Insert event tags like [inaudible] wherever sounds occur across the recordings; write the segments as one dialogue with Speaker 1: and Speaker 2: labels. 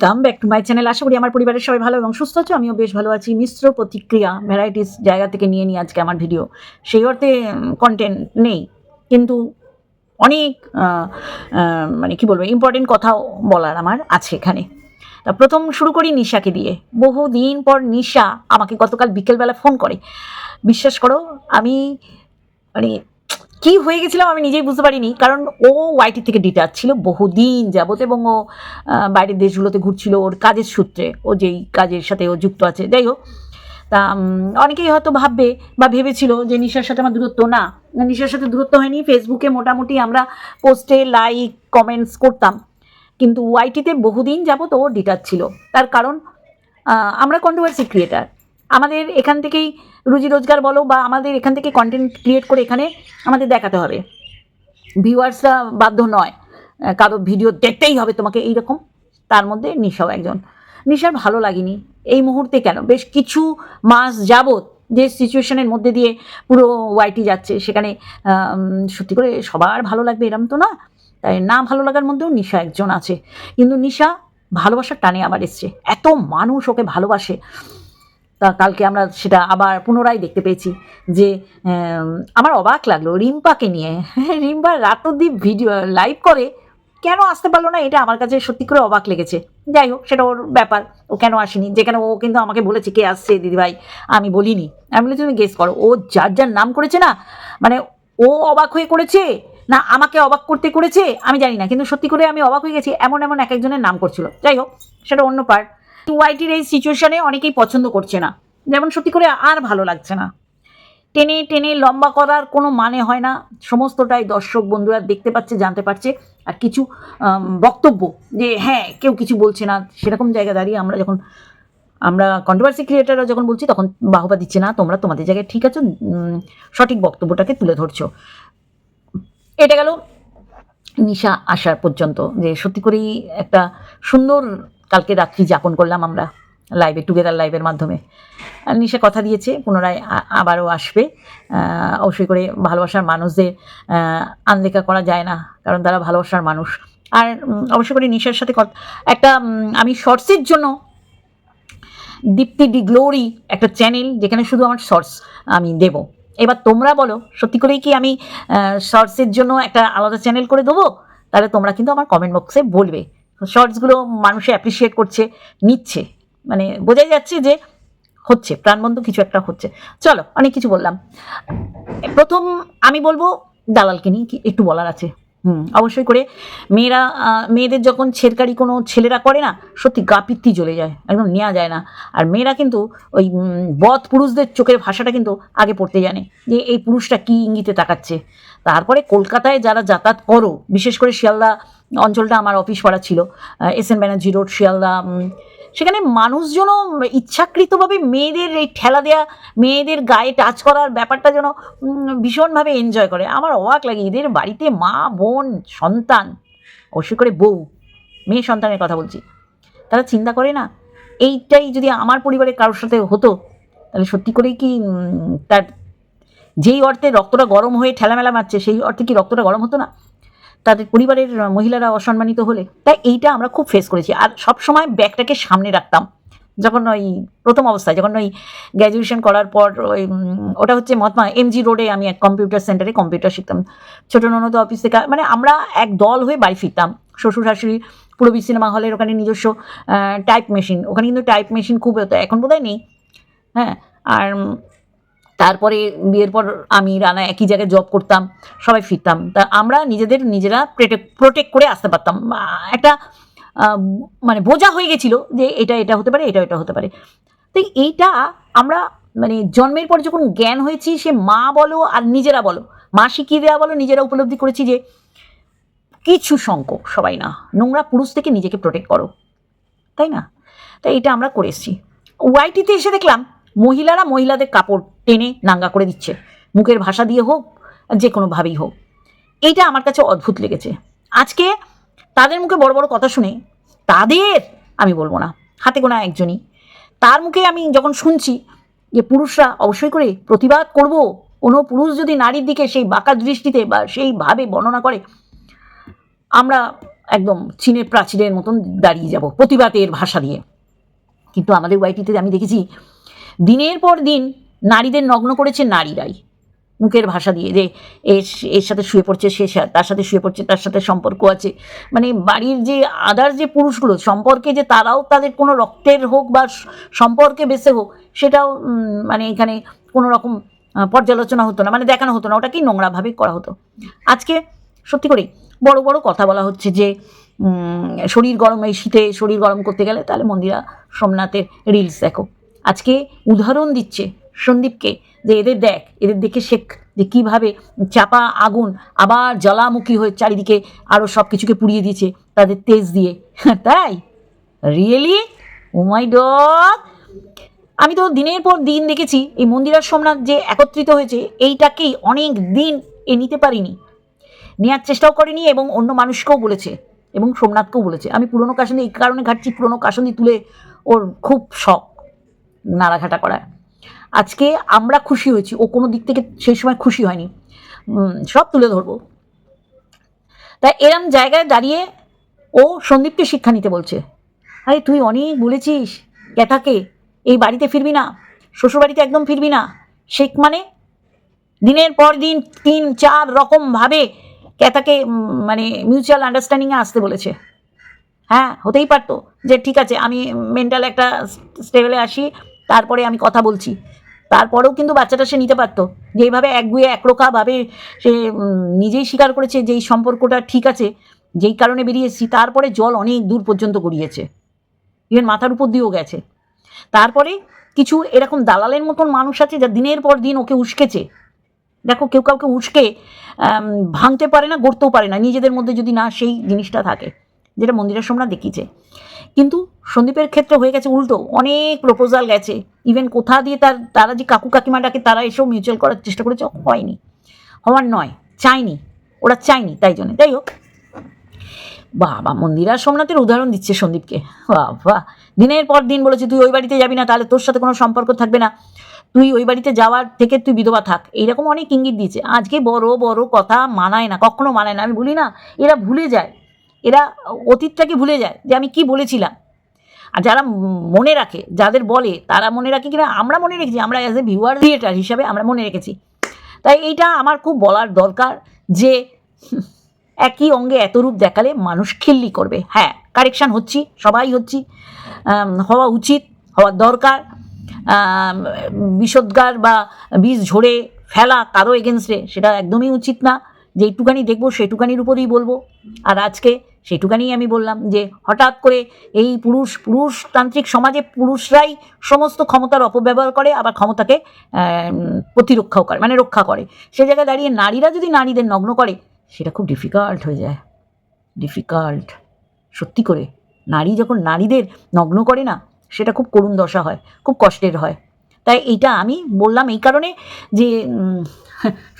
Speaker 1: Welcome back to my channel আশা করি আমার পরিবারের সবাই ভালো এবং সুস্থ আছো। আমিও বেশ ভালো আছি। মিশ্র প্রতিক্রিয়া ভ্যারাইটিস জায়গা থেকে নিয়ে নিই আজকে আমার ভিডিও সেই অর্থে কন্টেন্ট নেই। কিন্তু অনেক মানে কি বলব ইম্পর্টেন্ট কথাও বলার আমার আছে এখানে। তা প্রথম শুরু করি নিশাকে দিয়ে। বহু দিন পর নিশা আমাকে গতকাল বিকেলবেলা ফোন করে। বিশ্বাস করো, আমি মানে কি হয়ে গেছিলাম আমি নিজেই বুঝতে পারিনি। কারণ ও ওয়াইটি থেকে ডিটাচ ছিল বহুদিন যাবত এবং ও বাইরের দেশগুলোতে ঘুরছিল ওর কাজের সূত্রে। ও যেই কাজের সাথে ও যুক্ত আছে। যাই হোক, তা অনেকেই হয়তো ভাববে বা ভেবেছিল যে নিশার সাথে আমার দূরত্ব না। নিশার সাথে দূরত্ব হয়নি। ফেসবুকে মোটামুটি আমরা পোস্টে লাইক কমেন্টস করতাম। কিন্তু ওয়াইটিতে বহুদিন যাবত ও ডিটাচ ছিল। তার কারণ আমরা কন্ট্রোভার্সি ক্রিয়েটার আমাদের এখান থেকেই রুজি রোজগার বলো বা আমাদের এখান থেকে কন্টেন্ট ক্রিয়েট করে এখানে আমাদের দেখাতে হবে। ভিউয়ার্সরা বাধ্য নয়। কারও ভিডিও দেখতেই হবে তোমাকে এইরকম। তার মধ্যে নিশাও একজন। নিশার ভালো লাগেনি। এই মুহূর্তে কেন? বেশ কিছু মাস যাবত যে সিচুয়েশনের মধ্যে দিয়ে পুরো ওয়াইটি যাচ্ছে, সেখানে সত্যি করে সবার ভালো লাগবে এরম তো না? তাই না ভালো লাগার মধ্যেও নিশা একজন আছে। কিন্তু নিশা ভালোবাসার টানে আবার এসছে। এত মানুষ ওকে ভালোবাসে। তা কালকে আমরা সেটা আবার পুনরায় দেখতে পেয়েছি যে আমার অবাক লাগল রিম্পাকে নিয়ে। রিম্পা রাতদ্বীপ ভিডিও লাইভ করে। কেন আসতে পারল না? এটা আমার কাছে সত্যি করে অবাক লেগেছে। যাই হোক, সেটা ওর ব্যাপার। ও কেন আসেনি? যেখানে ও কিন্তু আমাকে বলেছে কে আসছে, দিদিভাই, আমি বলিনি। আমি বলেছি, তুমি গেস করো। ও যার যার নাম করেছে না মানে ও অবাক হয়ে করেছে না আমাকে অবাক করতে করেছে, আমি জানি না। কিন্তু সত্যি করে আমি অবাক হয়ে গেছি, এমন এমন এক একজনের নাম করছিল। যাই হোক, সেটা অন্য পার্ট ওয়াইটির এই সিচুয়েশনে অনেকেই পছন্দ করছে না। যেমন সত্যি করে আর ভালো লাগছে না। টেনে টেনে লম্বা করার কোনো মানে হয় না। সমস্তটাই দর্শক বন্ধুরা দেখতে পাচ্ছে, জানতে পারছে। আর কিছু বক্তব্য যে হ্যাঁ কেউ কিছু বলছে না। সেরকম জায়গা দাঁড়িয়ে আমরা যখন, আমরা কন্ট্রোভার্সি ক্রিয়েটাররা যখন বলছি, তখন বাহবা দিচ্ছে না, তোমরা তোমাদের জায়গায় ঠিক আছে সঠিক বক্তব্যটাকে তুলে ধরছো। এটা গেল নিশা আসার পর্যন্ত। যে সত্যি করেই একটা সুন্দর কালকে রাত্রি যাপন করলাম আমরা লাইভে টুগেদার লাইভের মাধ্যমে। নিশা কথা দিয়েছে, পুনরায় আবারও আসবে। অবশ্যই করে ভালোবাসার মানুষদের আনদেখা করা যায় না, কারণ তারা ভালোবাসার মানুষ। আর অবশ্যই করে নিশার সাথে একটা আমি শর্টসের জন্য দীপ্তি ডি গ্লোরি একটা চ্যানেল যেখানে শুধু আমার শর্টস আমি দেব। এবার তোমরা বলো, সত্যি করেই কি আমি শর্টসের জন্য একটা আলাদা চ্যানেল করে দেবো? তাহলে তোমরা কিন্তু আমার কমেন্ট বক্সে বলবে। শর্টসগুলো মানুষে অ্যাপ্রিসিয়েট করছে, নিচ্ছে। মানে বোঝাই যাচ্ছে যে হচ্ছে প্রাণবন্ধ কিছু একটা হচ্ছে। চলো, অনেক কিছু বললাম। প্রথম আমি বলব দালালকে নিয়ে কি একটু বলার আছে। হুম, অবশ্যই করে। মেয়েরা মেয়েদের যখন ছেড়কারি কোনো ছেলেরা করে না, সত্যি গা পিত্তি জ্বলে যায়, একদম নেওয়া যায় না। আর মেয়েরা কিন্তু ওই বধ পুরুষদের চোখের ভাষাটা কিন্তু আগে পড়তে জানে যে এই পুরুষটা কী ইঙ্গিতে তাকাচ্ছে। তারপরে কলকাতায় যারা যাতায়াত করো, বিশেষ করে শিয়ালদা অঞ্চলটা আমার অফিস পাড়া ছিল S N Banerjee road Sealdah সেখানে মানুষজনও ইচ্ছাকৃতভাবে মেয়েদের এই ঠেলা দেয়া, মেয়েদের গায়ে টাচ করার ব্যাপারটা যেন ভীষণভাবে এনজয় করে। আমার অবাক লাগে, এদের বাড়িতে মা, বোন, সন্তান, অবশ্যই করে বউ, মেয়ে সন্তানের কথা বলছি, তারা চিন্তা করে না? এইটাই যদি আমার পরিবারের কারোর সাথে হতো, তাহলে সত্যি করেই কি তার যেই অর্থে রক্তটা গরম হয়ে ঠেলামেলা মারছে, সেই অর্থে কি রক্তটা গরম হতো না? তাদের পরিবারের মহিলারা অসম্মানিত হলে। তাই এইটা আমরা খুব ফেস করেছি। আর সব সময় ব্যাগটাকে সামনে রাখতাম। যখন ওই প্রথম অবস্থায়, যখন ওই গ্র্যাজুয়েশন করার পর ওই ওটা হচ্ছে মহাত্মা এমজি রোডে আমি এক কম্পিউটার সেন্টারে কম্পিউটার শিখতাম। ছোটো ননদ অফিস থেকে মানে আমরা এক দল হয়ে বাড়ি ফিরতাম। শ্বশুর, শাশুড়ি, পুরবী সিনেমা হলের ওখানে নিজস্ব টাইপ মেশিন ওখানে কিন্তু টাইপ মেশিন খুব হতো। এখন বোধহয় নেই। হ্যাঁ আর তারপরে বিয়ের পর আমি, রানা একই জায়গায় জব করতাম, সবাই ফিরতাম। তা আমরা নিজেদের, নিজেরা প্রোটেক্ট করে আসতে পারতাম। একটা মানে বোঝা হয়ে গেছিল যে এটা এটা হতে পারে এটা এটা হতে পারে। তো এইটা আমরা মানে জন্মের পর যখন জ্ঞান হয়েছি, সে মা বলো আর নিজেরা বলো, মা শিখিয়ে দেওয়া বলো, নিজেরা উপলব্ধি করেছি যে কিছু শঙ্ক সবাই না, নোংরা পুরুষ থেকে নিজেকে প্রোটেক্ট করো। তাই না? তাই এটা আমরা করে এসেছি। ওয়াইটিতে এসে দেখলাম, মহিলারা মহিলাদের কাপড় টেনে নাঙ্গা করে দিচ্ছে। মুখের ভাষা দিয়ে হোক, যে কোনোভাবেই হোক। এইটা আমার কাছে অদ্ভুত লেগেছে। আজকে তাদের মুখে বড় বড় কথা শুনে তাদের আমি বলব না, হাতে গোনা একজনই। তার মুখে আমি যখন শুনছি যে পুরুষরা অবশ্যই করে প্রতিবাদ করব, কোনো পুরুষ যদি নারীর দিকে সেই বাঁকা দৃষ্টিতে বা সেইভাবে বর্ণনা করে, আমরা একদম চীনের প্রাচীরের মতন দাঁড়িয়ে যাব প্রতিবাদের ভাষা দিয়ে। কিন্তু আমাদের ওয়াইটিতে আমি দেখেছি, দিনের পর দিন নারীদের নগ্ন করেছে নারীরাই। মুখের ভাষা দিয়ে যে এর সাথে শুয়ে পড়ছে সে তার সাথে শুয়ে পড়ছে, তার সাথে সম্পর্ক আছে। মানে বাড়ির যে আদার যে পুরুষগুলো, সম্পর্কে যে তারাও তাদের কোনো রক্তের হোক বা সম্পর্কে বেসে হোক, সেটাও মানে এখানে কোনো রকম পর্যালোচনা হতো না মানে দেখানো হতো না ওটাকেই নোংরাভাবে করা হতো। আজকে সত্যি করে বড় বড় কথা বলা হচ্ছে যে শরীর গরম, এই শীতে শরীর গরম করতে গেলে তাহলে মন্দিরা সোমনাথের রিলস দেখো। আজকে উদাহরণ দিচ্ছে সন্দীপকে যে এদের দেখ, এদের দেখে শেখ যে কীভাবে চাপা আগুন আবার জ্বালামুখী হয়ে চারিদিকে আরও সব কিছুকে পুড়িয়ে দিয়েছে তাদের তেজ দিয়ে। [laughs] তাই? রিয়েলি ও মাই ডগ আমি তো দিনের পর দিন দেখেছি এই মন্দিরার সোমনাথ যে একত্রিত হয়েছে, এইটাকেই অনেক দিন এ নিতে পারিনি। নেওয়ার চেষ্টাও করেনি এবং অন্য মানুষকেও বলেছে এবং সোমনাথকেও বলেছে। আমি পুরনো কাসন্দি এই কারণে ঘাটছি পুরনো কাসন্দি তুলে ওর খুব শখ, নাড়াঘাটা করার। আজকে আমরা খুশি হয়েছি। ও কোনো দিক থেকে সেই সময় খুশি হয়নি। সব তুলে ধরবো। তাই এরম জায়গায় দাঁড়িয়ে ও সন্দীপকে শিক্ষা নিতে বলছে। আরে তুই অনেক বলেছিস ক্যাথাকে এই বাড়িতে ফিরবি না, শ্বশুরবাড়িতে একদম ফিরবি না। শেখ মানে দিনের পর দিন তিন, চার রকমভাবে ক্যাথাকে মানে মিউচুয়াল আন্ডারস্ট্যান্ডিংয়ে আসতে বলেছে। হ্যাঁ হতেই পারতো যে ঠিক আছে, আমি মেন্টাল একটা স্টেবেলে আসি, তারপরে আমি কথা বলছি। তারপরেও কিন্তু বাচ্চাটা সে নিতে পারতো। যে এইভাবে একগুয়ে একরোখাভাবে সে নিজেই স্বীকার করেছে যে এই সম্পর্কটা ঠিক আছে, যেই কারণে বেরিয়েছি তারপরে জল অনেক দূর পর্যন্ত গড়িয়েছে। ইভেন মাথার উপর দিয়েও গেছে। তারপরে কিছু এরকম দালালের মতন মানুষ আছে যা দিনের পর দিন ওকে উস্কেছে। দেখো, কেউ কাউকে উস্কে ভাঙতে পারে না, গড়তেও পারে না। নিজেদের মধ্যে যদি না সেই জিনিসটা থাকে। যেটা মন্দিরের সোমনাথ দেখিয়েছে। কিন্তু সন্দীপের ক্ষেত্রে হয়ে গেছে উল্টো। অনেক প্রপোজাল গেছে। ইভেন কোথা দিয়ে তার, তারা যে কাকু কাকিমা ডাকে তারা এসেও মিউচুয়াল করার চেষ্টা করেছে, হয়নি। হওয়ার নয়, চায়নি। ওরা চায়নি তাই জন্য। তাই হোক। বাবা, মন্দিরা সোমনাথের উদাহরণ দিচ্ছে সন্দীপকে। বাবা, দিনের পর দিন বলেছে, তুই ওই বাড়িতে যাবি না, তাহলে তোর সাথে কোনো সম্পর্ক থাকবে না। তুই ওই বাড়িতে যাওয়ার থেকে তুই বিধবা থাক। এইরকম অনেক ইঙ্গিত দিয়েছে। আজকে বড় বড় কথা মানায় না, কখনো মানায় না। আমি বলি না, এরা ভুলে যায়। এরা অতীতটাকে ভুলে যায় যে আমি কি বলেছিলাম। আর যারা মনে রাখে, যাদের বলে, তারা মনে রাখে কিনা, আমরা মনে রেখেছি, আমরা অ্যাজ এ ভিউয়ার থিয়েটার হিসাবে আমরা মনে রেখেছি। তাই এইটা আমার খুব বলার দরকার যে একই অঙ্গে এত রূপ দেখালে মানুষ খিল্লি করবে। হ্যাঁ কারেকশান হচ্ছি, সবাই হচ্ছি হওয়া উচিত, হওয়ার দরকার। বিষোদ্গার বা বীজ ঝরে ফেলা কারও এগেনস্টে সেটা একদমই উচিত না। যেইটুকানি দেখব সেইটুকানির উপরেই বলব। আর আজকে সেইটুকানি আমি বললাম যে হঠাৎ করে এই পুরুষ, পুরুষতান্ত্রিক সমাজে পুরুষরাই সমস্ত ক্ষমতার অপব্যবহার করে, আবার ক্ষমতাকে প্রতিরক্ষাও করে মানে রক্ষা করে। সে জায়গায় দাঁড়িয়ে নারীরা যদি নারীদের নগ্ন করে, সেটা খুব ডিফিকাল্ট হয়ে যায়। ডিফিকাল্ট সত্যি করে, নারী যখন নারীদের নগ্ন করে না, সেটা খুব করুণ দশা হয়, খুব কষ্টের হয়। তাই এইটা আমি বললাম এই কারণে যে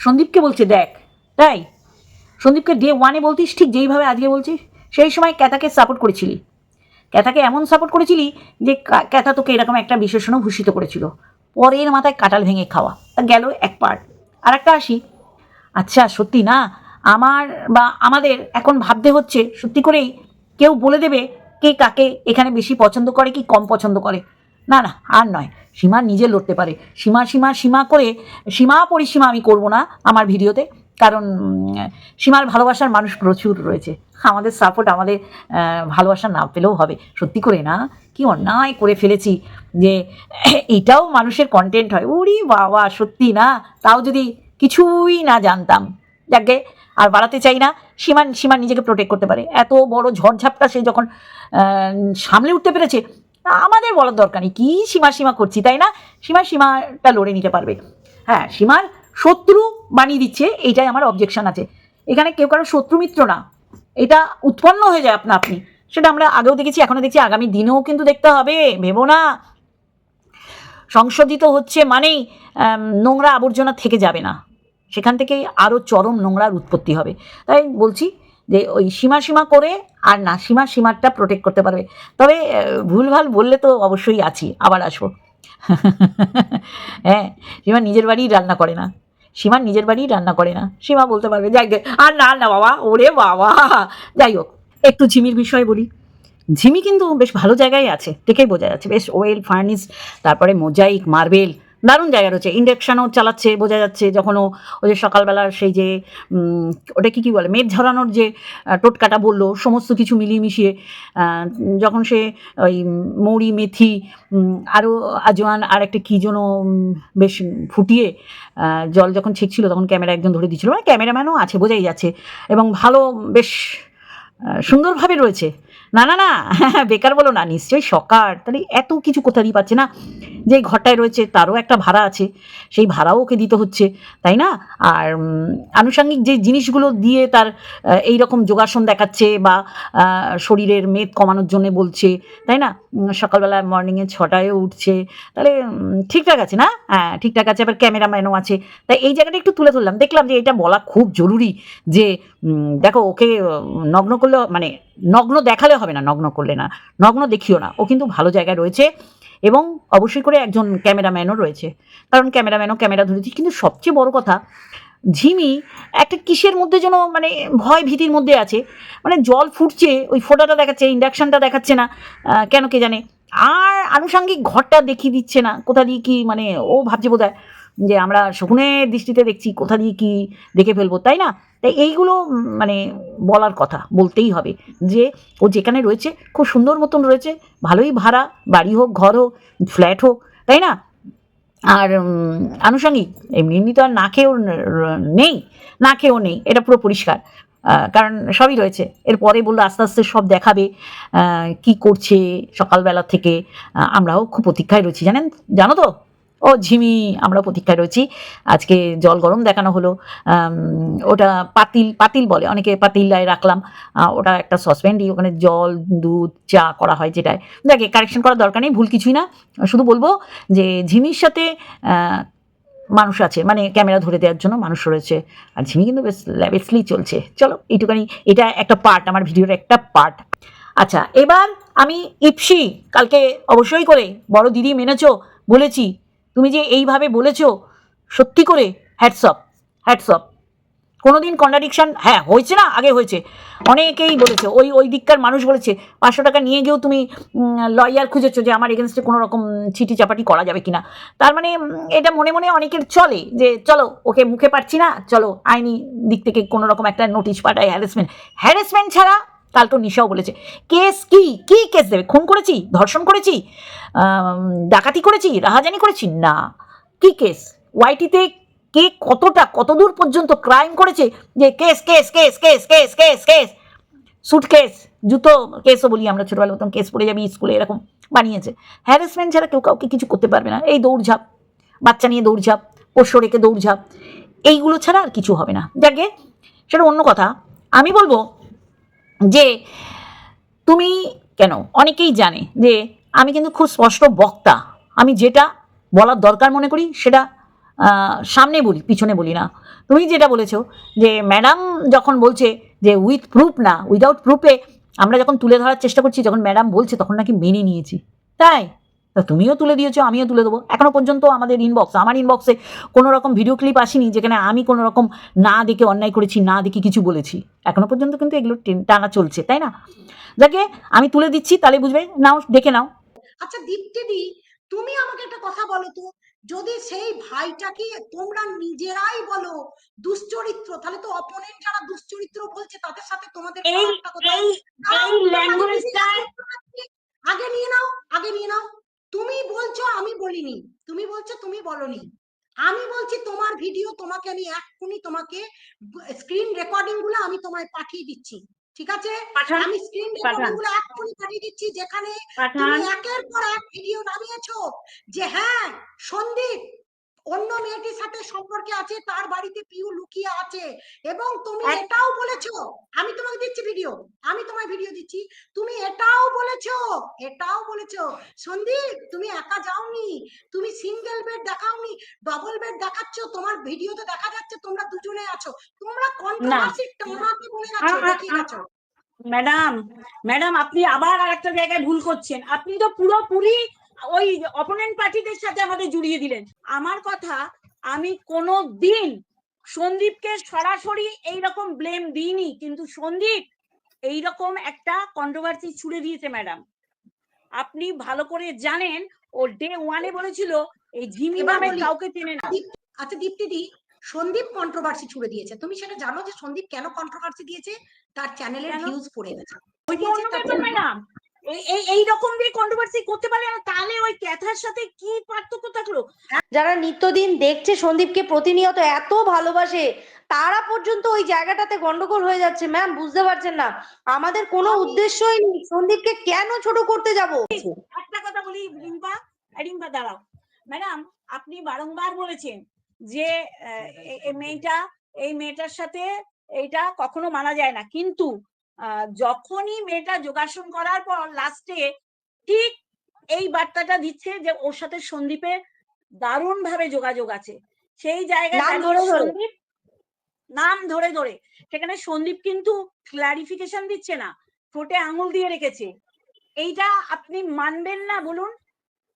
Speaker 1: সন্দীপকে বলছে, দেখ তাই সন্দীপকে ডে ওয়ানে বলতিস, ঠিক যেইভাবে আজকে বলছিস সেই সময় ক্যাথাকে সাপোর্ট করেছিলি। ক্যাথাকে এমন সাপোর্ট করেছিলি যে ক্যাথা তোকে এরকম একটা বিশেষণও ভূষিত করেছিল। পরের মাথায় কাটাল ভেঙে খাওয়া। তা গেল এক পার্ট আর একটা আসি। আচ্ছা সত্যি না? আমার বা আমাদের এখন ভাবতে হচ্ছে, সত্যি করেই কেউ বলে দেবে কে কাকে এখানে বেশি পছন্দ করে কি কম পছন্দ করে। না না, আর নয়। সীমা নিজে লড়তে পারে। সীমা সীমা সীমা করে সীমা পরিসীমা আমি করব না আমার ভিডিওতে কারণ সীমার ভালোবাসার মানুষ প্রচুর রয়েছে। আমাদের সাপোর্ট আমাদের ভালোবাসা না পেলেও হবে। সত্যি করে না, কি অন্যায় করে ফেলেছি যে, [coughs] এটাও মানুষের কন্টেন্ট হয়। উরি বাবা, সত্যি না? তাও যদি কিছুই না জানতাম, যাকে আর বাড়াতে চাই না, সীমা সীমা নিজেকে প্রোটেক্ট করতে পারে। এত বড় ঝড়ঝাপটা সে যখন সামলে উঠতে পেরেছে, আমাদের বলার দরকার নেই। কী সীমা সীমা করছি, তাই না? সীমা সীমাটা লড়ে নিতে পারবে। হ্যাঁ সীমার শত্রু বানিয়ে দিচ্ছে, এইটাই আমার অবজেকশন আছে। এখানে কেউ কারও শত্রু মিত্র না। এটা উৎপন্ন হয়ে যায় আপনা আপনি। সেটা আমরা আগেও দেখেছি, এখনও দেখছি, আগামী দিনেও কিন্তু দেখতে হবে, ভেবো না। সংশোধিত হচ্ছে মানেই নোংরা আবর্জনা থেকে যাবে না। সেখান থেকে আরও চরম নোংরার উৎপত্তি হবে। তাই বলছি যে ওই সীমা সীমা করে আর না, সীমা সীমারটা প্রোটেক্ট করতে পারবে। তবে ভুলভাল বললে তো অবশ্যই আছি, আবার আসব। [laughs] হ্যাঁ সীমা নিজের বাড়িই রান্না করে না। সীমা নিজের বাড়িই রান্না করে না। সীমা বলতে পারবে, যাই আর না না, বাবা, ওরে বাবা। যাই হোক, একটু ঝিমির বিষয়ে বলি। ঝিমি কিন্তু বেশ ভালো জায়গায় আছে, দেখেই বোঝা যাচ্ছে। বেশ ওয়েল ফার্নিশ তারপরে মোজাইক, মার্বেল দারুণ জায়গা রয়েছে। ইন্ডাকশানও চালাচ্ছে, বোঝা যাচ্ছে যখন ও, ওই যে সকালবেলার সেই যে ওটা কি কি বলে, মেঘ ঝরানোর যে টোটকাটা বলল, সমস্ত কিছু মিলিয়ে মিশিয়ে যখন সে ওই মৌরি, মেথি আরও আজওয়ান, আর একটা কী যেন বেশ ফুটিয়ে জল যখন ছেঁকছিল তখন ক্যামেরা একজন ধরে দিচ্ছিল মানে ক্যামেরাম্যানও আছে, বোঝাই যাচ্ছে। এবং ভালো, বেশ সুন্দরভাবে রয়েছে। না না না, [laughs] বেকার বলো না, নিশ্চয়ই সকার। তাহলে এত কিছু কোথা দিয়ে পাচ্ছে না? যে ঘরটায় রয়েছে, তারও একটা ভাড়া আছে। সেই ভাড়াও ওকে দিতে হচ্ছে, তাই না? আর আনুষঙ্গিক যে জিনিসগুলো দিয়ে তার এই রকম যোগাসন দেখাচ্ছে বা শরীরের মেদ কমানোর জন্য বলছে, তাই না? সকালবেলা মর্নিংয়ে ছটায়ও উঠছে। তাহলে ঠিকঠাক আছে না? হ্যাঁ ঠিকঠাক আছে, আবার ক্যামেরাম্যানও আছে। তাই এই জায়গাটা একটু তুলে ধরলাম। দেখলাম যে এটা বলা খুব জরুরি যে দেখো, ওকে নগ্ন করলে মানে নগ্ন দেখালে হবে না, নগ্ন করলে না। নগ্ন দেখিও না। ও কিন্তু ভালো জায়গায় রয়েছে এবং অবশ্যই করে একজন ক্যামেরাম্যানও রয়েছে। কারণ ক্যামেরাম্যানও ক্যামেরা ধরেছি। কিন্তু সবচেয়ে বড় কথা, ঝিমি একটা কিসের মধ্যে যেন মানে ভয় ভীতির মধ্যে আছে। মানে জল ফুটছে, ওই ফোটাটা দেখাচ্ছে, ইন্ডাকশানটা দেখাচ্ছে না কেন কে জানে? আর আনুষঙ্গিক ঘরটা দেখিয়ে দিচ্ছে না। কোথা দিয়ে কি মানে ও ভাবছে বোধ যে আমরা শকুনের দৃষ্টিতে দেখছি, কোথা দিয়ে কি দেখে ফেলব, তাই না? তাই এইগুলো মানে বলার কথা, বলতেই হবে যে ও যেখানে রয়েছে, খুব সুন্দর মতন রয়েছে, ভালোই ভাড়া, বাড়ি হোক, ঘর হোক, ফ্ল্যাট হোক, তাই না? আর আনুষঙ্গিক, এমনি এমনি তো আর না খেয়েও নেই, না খেয়েও নেই, এটা পুরো পরিষ্কার। কারণ সবই রয়েছে, এরপরে বলল আস্তে আস্তে সব দেখাবে কি করছে সকালবেলা থেকে আমরাও খুব প্রতীক্ষায় রয়েছি, জানেন, জানো তো? ও ঝিমি, আমরা প্রতীক্ষায় রয়েছি। আজকে জল গরম দেখানো হলো। ওটা পাতিল পাতিল বলে, অনেকে পাতিলায় রাখলাম। ওটা একটা সসপ্যান দিয়ে ওখানে জল, দুধ, চা করা হয় যেটায়। দেখে কারেকশন করার দরকার নেই, ভুল কিছুই না। শুধু বলব যে ঝিমির সাথে মানুষ আছে মানে ক্যামেরা ধরে দেওয়ার জন্য মানুষ রয়েছে। আর ঝিমি কিন্তু বেশ ল্যাবেসলি চলছে। চলো, এইটুখানি, এটা একটা পার্ট আমার ভিডিওর একটা পার্ট আচ্ছা এবার আমি ইপসি, কালকে অবশ্যই করে, বড় দিদি মেনেছো, বলেছি। তুমি যে এইভাবে বলেছ, সত্যি করে হ্যাটসঅপ হ্যাটসঅপ কোনোদিন কন্ট্রাডিকশন হ্যাঁ হয়েছে না, আগে হয়েছে। অনেকেই বলেছে, ওই ওই দিককার মানুষ বলেছে, পাঁচশো টাকা নিয়ে গিয়েও তুমি লয়ার খুঁজেছো যে আমার এগেনস্টে কোনো রকম চিঠি চাপাটি করা যাবে কিনা। তার মানে এটা মনে মনে অনেকের চলে যে, চলো, ওকে মুখে পাচ্ছি না, চলো, আইনি দিক থেকে কোনো রকম একটা নোটিশ পাঠায় হ্যারাসমেন্ট হ্যারাসমেন্ট ছাড়া কাল তো নিশাও বলেছে। কেস কি? কি কেস দেবে? খুন করেছি? ধর্ষণ করেছি? ডাকাতি করেছি? রাহাজানি করেছি? না। কি কেস? ওয়াইটিতে কে কতটা, কতদূর পর্যন্ত ক্রাইম করেছে? যে case case case case case case case. Suitcase জুতো কেসও বলি আমরা ছোটবেলা মতন কেস পড়ে যাবি স্কুলে, এরকম বানিয়েছে। হ্যারাসমেন্ট ছাড়া কেউ কাউকে কিছু করতে পারবে না। এই দৌড়ঝাঁপ, বাচ্চা নিয়ে দৌড়ঝাঁপ, পোষ্য রেখে দৌড়ঝাঁপ, এইগুলো ছাড়া আর কিছু হবে না। যাকে সেটা অন্য কথা। আমি বলব যে তুমি কেন? অনেকেই জানে যে আমি কিন্তু খুব স্পষ্ট বক্তা। আমি যেটা বলার দরকার মনে করি সেটা সামনে বলি, পিছনে বলি না। তুমি যেটা বলেছ যে ম্যাডাম যখন বলছে যে উইথ প্রুফ না, উইদাউট প্রুফে আমরা যখন তুলে ধরার চেষ্টা করছি, যখন ম্যাডাম বলছে তখন নাকি মেনে নিয়েছি। তাই? তা তুমিও তুলে দিয়েছ আমিও তুলে দেবো। এখনও পর্যন্ত আমাদের ইনবক্স আমার ইনবক্সে কোনো রকম ভিডিও ক্লিপ আসেনি যেখানে আমি কোনো রকম না দেখে অন্যায় করেছি না দেখে কিছু বলেছি। এখনও পর্যন্ত কিন্তু এগুলো টানা চলছে তাই না? যাকে আমি তুলে দিচ্ছি তাহলে বুঝবে নাও দেখে নাও।
Speaker 2: আচ্ছা দীপ্তিদি তুমি আমাকে একটা কথা বলো তো যদি সেই ভাইটাকে তোমরা নিজেরাই বলো দুশ্চরিত্র তাহলে তো অপোনেন্ট যারা দুশ্চরিত্র বলছে তাদের সাথে তোমাদের
Speaker 3: এই ল্যাঙ্গুয়েজটা
Speaker 2: আগে নিয়ে নাও আগে নিয়ে নাও। তুমি বলছো আমি বলিনি তুমি বলছো তুমি বলনি। আমি বলছি তোমার ভিডিও তোমাকে আমি এক্ষুনি তোমাকে স্ক্রিন রেকর্ডিংগুলো আমি তোমায় পাঠিয়ে দিচ্ছি ঠিক আছে? আমি স্ক্রিন রেকর্ডিংগুলো এক্ষুনি পাঠিয়ে দিচ্ছি যেখানে তুমি একের পর এক ভিডিও নামিয়েছো যে হ্যাঁ সন্দীপ অন্য মেয়েটির সাথে সম্পর্কে আছে তার বাড়িতে পিউ লুকিয়ে আছে। এবং তুমি এটাও বলেছ আমি তোমাকে দিচ্ছি ভিডিও আমি তোমায় ভিডিও দিচ্ছি তুমি এটাও বলেছ এটাও বলেছ। সন্দীপ তুমি একা যাওনি তুমি সিঙ্গেল বেড দেখাওনি ডবল বেড দেখাচ্ছ তোমার ভিডিওতে দেখা যাচ্ছে তোমরা দুজনে আছো। তোমরা কন্ট্রোভার্সি টানাতে বলে দেখিয়ে গেছো
Speaker 3: ম্যাডাম ম্যাডাম আপনি আবার আরেকটা জায়গায় ভুল করছেন। আপনি তো পুরোপুরি ওই অপোনেন্ট পার্টিদের সাথে আমাদের জুড়িয়ে দিলেন। আমার কথা আমি কোনো দিন সন্দীপকে সরাসরি এইরকম ব্লেম দিইনি কিন্তু সন্দীপ এইরকম একটা কন্ট্রোভার্সি ছুড়ে দিয়েছে ম্যাডাম আপনি ভালো করে জানেন ও ডে ওয়ানে বলেছিল এই নামের
Speaker 2: বলি।
Speaker 3: কাউকে চেনে না।
Speaker 2: আচ্ছা দীপ্তিদি সন্দীপ কন্ট্রোভার্সি ছুড়ে দিয়েছে। তুমি সেটা জানো যে সন্দীপ কেন কন্ট্রোভার্সি দিয়েছে? তার চ্যানেলের? ভিউজ পড়ে গেছে।
Speaker 3: ম্যাডাম এই এই রকম দিয়ে কন্ট্রোভার্সি করতে পারে না তাহলে ওই ক্যাথার সাথে কি পার্থক্য থাকল?
Speaker 4: যারা নিত্যদিন দেখছে সন্দীপকে প্রতিনিয়ত এত ভালোবাসে তারা পর্যন্ত ওই জায়গাটাতে গন্ডগোল হয়ে যাচ্ছে ম্যাম বুঝতে পারছেন না। আমাদের কোনো উদ্দেশ্যই নেই সন্দীপকে কেন ছোট করতে যাব?
Speaker 3: একটা কথা বলি রিম্পা রিম্পা দাঁড়াও। ম্যাডাম আপনি বারংবার বলেছেন যে এই মেয়েটা এই মেয়েটার সাথে এইটা কখনো মানা যায় না। কিন্তু যখনই মেয়েটা যোগাসন করার পর লাস্টে ঠিক এই বার্তাটা দিচ্ছে যে ওর সাথে সন্দীপের দারুণ ভাবে যোগাযোগ আছে। সেই জায়গায়। সন্দীপ নাম ধরে ধরে। সেখানে সন্দীপ কিন্তু ক্লারিফিকেশন দিচ্ছে না ঠোঁটে আঙুল দিয়ে রেখেছে। এইটা আপনি মানবেন না বলুন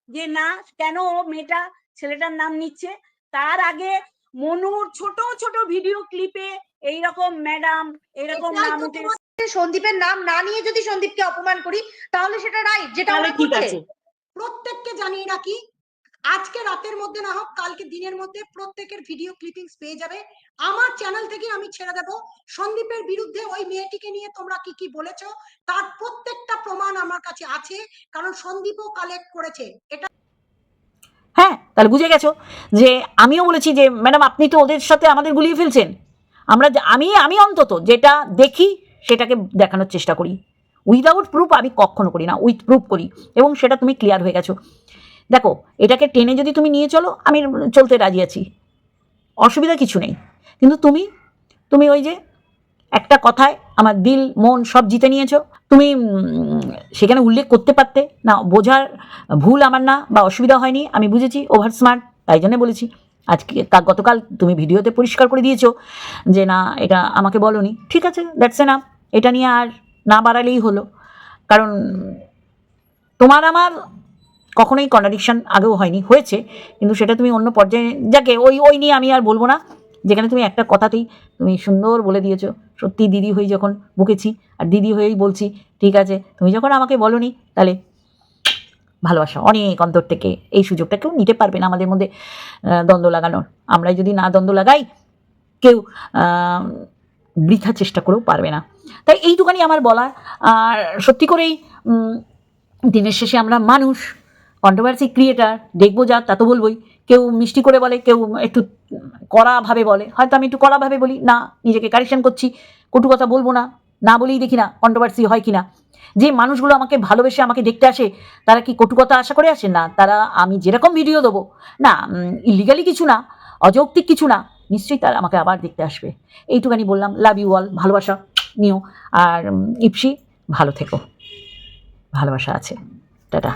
Speaker 3: যে না কেন ও মেয়েটা ছেলেটার নাম নিচ্ছে। তার আগে মনুর ছোট ছোট ভিডিও ক্লিপে এইরকম ম্যাডাম এরকম নাম উঠে
Speaker 4: সন্দীপের নাম না নিয়ে যদি সন্দীপকে অপমান করি তাহলে সেটা রাইট যেটা ওরা
Speaker 3: ঠিক
Speaker 4: করছে।
Speaker 3: আছে।
Speaker 2: প্রত্যেককে জানিয়ে রাখি আজকে রাতের মধ্যে না হোক কালকে দিনের মধ্যে প্রত্যেকের ভিডিও ক্লিপিংস পেয়ে যাবে। আমার চ্যানেল থেকে আমি ছেড়ে দেব। সন্দীপের বিরুদ্ধে ওই মেয়েটিকে নিয়ে তোমরা কি কি বলেছ তার প্রত্যেকটা প্রমাণ আমার কাছে আছে কারণ সন্দীপও কালেক্ট করেছে। এটা
Speaker 1: হ্যাঁ তাহলে বুঝে গেছো যে আমিও বলেছি যে ম্যাডাম আপনি তো ওদের সাথে আমাদের গুলিয়ে ফেলছেন। আমরা আমি আমি অন্তত যেটা দেখি সেটাকে দেখানোর চেষ্টা করি। উইদাউট প্রুফ আমি কখনো করি না উইথ প্রুফ করি এবং সেটা তুমি ক্লিয়ার হয়ে গেছো। দেখো, এটাকে টেনে যদি তুমি নিয়ে চলো, আমি চলতে রাজি আছি। অসুবিধা কিছু নেই। কিন্তু তুমি তুমি ওই যে একটা কথায় আমার দিল, মন সব জিতে নিয়েছো। তুমি সেখানে উল্লেখ করতে পারতে। না, বোঝার ভুল আমার না বা অসুবিধা হয়নি, আমি বুঝেছি ওভার স্মার্ট তাই জন্য বলেছি। আজকে, কা- গতকাল তুমি ভিডিওতে পরিষ্কার করে দিয়েছ যে না, এটা আমাকে বলনি। ঠিক আছে দ্যাটস এ না এটা নিয়ে আর না বাড়ালেই হলো। কারণ তোমার আমার কখনোই কন্ট্রাডিকশন আগেও হয়নি, হয়েছে। কিন্তু সেটা তুমি অন্য পর্যায়ে, যাকে ওই ওই নিয়ে আমি আর বলব না। যেখানে তুমি একটা কথাতেই তুমি সুন্দর বলে দিয়েছ, সত্যি দিদি হয়ে যখন বকেছি আর দিদি হয়েই বলছি, ঠিক আছে, তুমি যখন আমাকে বলনি, তাহলে ভালোবাসা, অনেক অন্তর থেকে এই সুযোগটা কেউ নিতে পারবে না আমাদের মধ্যে দ্বন্দ্ব লাগানোর। আমরা যদি না দ্বন্দ্ব লাগাই, কেউ বৃথা চেষ্টা করেও পারবে না। তাই এইটুখানি আমার বলার আর সত্যি করেই দিনের শেষে আমরা মানুষ কন্ট্রোভার্সি ক্রিয়েটার দেখব যা, তা তো বলবোই। কেউ মিষ্টি করে বলে, কেউ একটু কড়াভাবে বলে। হয়তো আমি একটু কড়াভাবে বলি, না, নিজেকে কারেকশন করছি, কটু কথা বলব না না বলেই দেখি না কন্ট্রোভার্সি হয় কি না যে মানুষগুলো আমাকে ভালোবেসে আমাকে দেখতে আসে, তারা কি কটু কথা আশা করে আসে? না, তারা আমি যেরকম ভিডিও দেবো, না ইলিগালি কিছু না, অযৌক্তিক কিছু না, নিশ্চয়ই তারা আমাকে আবার দেখতে আসবে। এইটুখানি বললাম লাভ ইউ অল ভালোবাসা। নিও। আর ইপসি ভালো থেকো। ভালোবাসা আছে। টাটা।